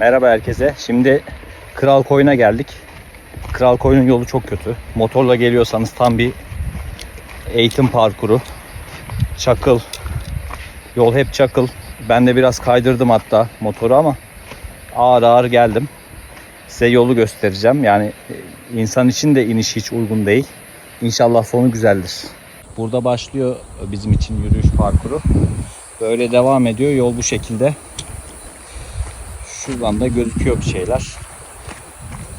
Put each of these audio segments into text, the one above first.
Merhaba herkese. Şimdi Kral Koyun'a geldik. Kral Koyun'un yolu çok kötü. Motorla geliyorsanız tam bir eğitim parkuru. Çakıl. Yol hep çakıl. Ben de biraz kaydırdım hatta motoru ama ağır ağır geldim. Size yolu göstereceğim. Yani e, insan için de iniş hiç uygun değil. İnşallah sonu güzeldir. Burada başlıyor bizim için yürüyüş parkuru. Böyle devam ediyor. Yol bu şekilde. Şuradan da gözüküyor bir şeyler.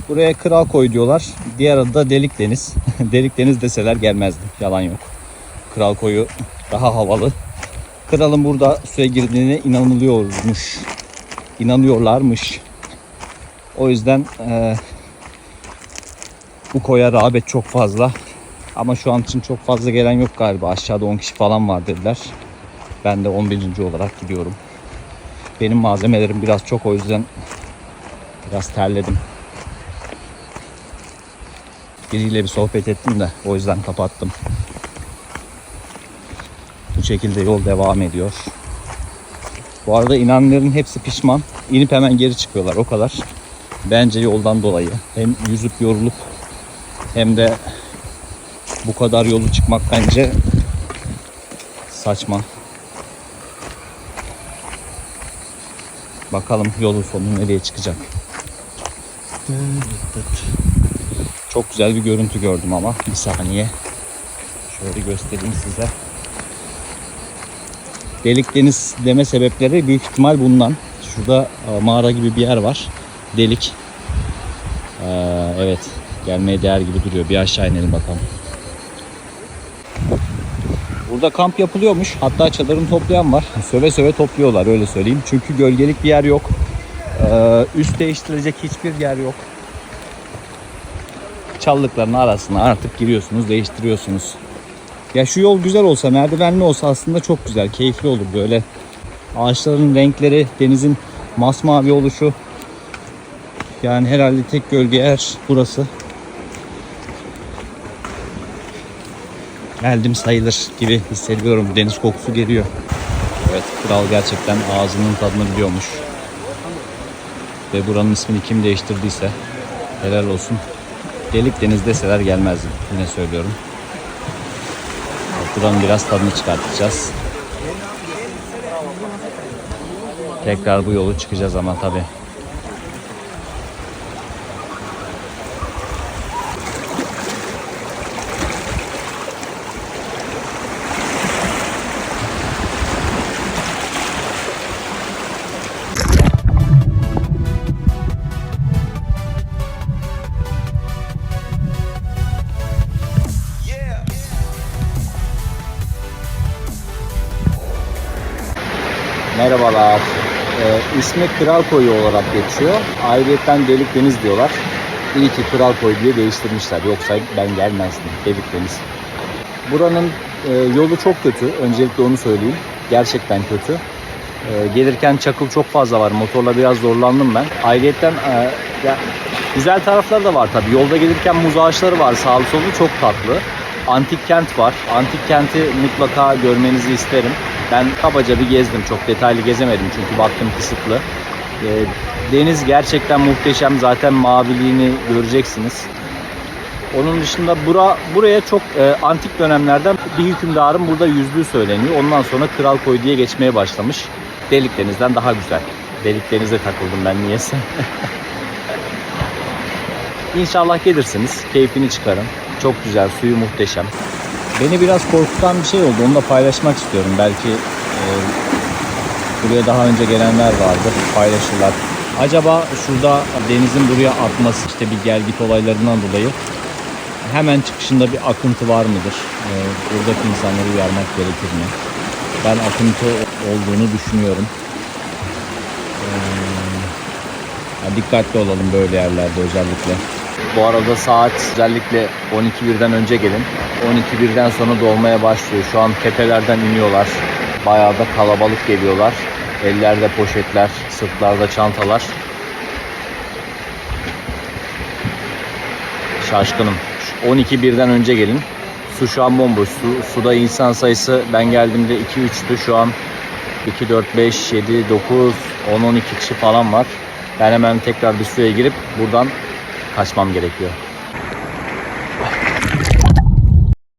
Buraya Kral Koy diyorlar. Diğer adı da Delik Deniz. Delik Deniz deseler gelmezdim. Yalan yok. Kral Koyu daha havalı. Kralın burada suya girdiğine inanılıyormuş. İnanıyorlarmış. O yüzden eee, bu koya rağbet çok fazla. Ama şu an için çok fazla gelen yok galiba. Aşağıda 10 kişi falan var dediler. Ben de 11. olarak gidiyorum. Benim malzemelerim biraz çok o yüzden biraz terledim. Biriyle bir sohbet ettim de o yüzden kapattım. Bu şekilde yol devam ediyor. Bu arada inanların hepsi pişman. İnip hemen geri çıkıyorlar o kadar. Bence yoldan dolayı. Hem yüzüp yorulup hem de bu kadar yolu çıkmak bence saçma. Bakalım yolun sonu nereye çıkacak. Çok güzel bir görüntü gördüm ama bir saniye. Şöyle göstereyim size. Delik deniz deme sebepleri büyük ihtimal bundan. Şurada e, mağara gibi bir yer var. Delik. Ee, evet. Gelmeye değer gibi duruyor. Bir aşağı inelim bakalım. Burada kamp yapılıyormuş. Hatta çadırını toplayan var. Söve söve topluyorlar öyle söyleyeyim. Çünkü gölgelik bir yer yok. Ee, üst değiştirecek hiçbir yer yok. Çallıkların arasına artık giriyorsunuz, değiştiriyorsunuz. Ya şu yol güzel olsa, merdivenli olsa aslında çok güzel, keyifli olur böyle. Ağaçların renkleri, denizin masmavi oluşu. Yani herhalde tek gölge yer burası. Geldim sayılır gibi hissediyorum. Deniz kokusu geliyor. Evet kral gerçekten ağzının tadını biliyormuş. Ve buranın ismini kim değiştirdiyse helal olsun. Delik deniz deseler gelmezdim. Yine söylüyorum. Buranın biraz tadını çıkartacağız. Tekrar bu yolu çıkacağız ama tabii. Merhabalar. Ee, ismi Kral Koyu olarak geçiyor. Ayrıyeten Delik Deniz diyorlar. İyi ki Kral Koyu diye değiştirmişler. Yoksa ben gelmezdim. Delik Deniz. Buranın e, yolu çok kötü. Öncelikle onu söyleyeyim. Gerçekten kötü. E, gelirken çakıl çok fazla var. Motorla biraz zorlandım ben. Ayrıyeten e, güzel tarafları da var tabii. Yolda gelirken muz ağaçları var. Sağlı sollu çok tatlı. Antik kent var. Antik kenti mutlaka görmenizi isterim. Ben kabaca bir gezdim. Çok detaylı gezemedim çünkü vaktim kısıtlı. Ee, deniz gerçekten muhteşem. Zaten maviliğini göreceksiniz. Onun dışında bura, buraya çok e, antik dönemlerden bir hükümdarın burada yüzdüğü söyleniyor. Ondan sonra Kral Koy diye geçmeye başlamış. Delik Deniz'den daha güzel. Delik Deniz'e takıldım ben niyeyse. İnşallah gelirsiniz. Keyfini çıkarın. Çok güzel. Suyu muhteşem. Beni biraz korkutan bir şey oldu. Onu da paylaşmak istiyorum. Belki e, buraya daha önce gelenler vardır. Paylaşırlar. Acaba şurada denizin buraya akması işte bir gel git olaylarından dolayı hemen çıkışında bir akıntı var mıdır? E, buradaki insanları uyarmak gerekir mi? Ben akıntı olduğunu düşünüyorum. E, dikkatli olalım böyle yerlerde özellikle. Bu arada saat özellikle 12.1'den önce gelin. 12.1'den sonra dolmaya başlıyor. Şu an tepelerden iniyorlar. Bayağı da kalabalık geliyorlar. Ellerde poşetler, sırtlarda çantalar. Şaşkınım. 12.1'den önce gelin. Su şu an bomboş. Su, suda insan sayısı ben geldiğimde 2-3'tü. Şu an 2, 4, 5, 7, 9, 10, 12 kişi falan var. Ben hemen tekrar bir suya girip buradan kaçmam gerekiyor.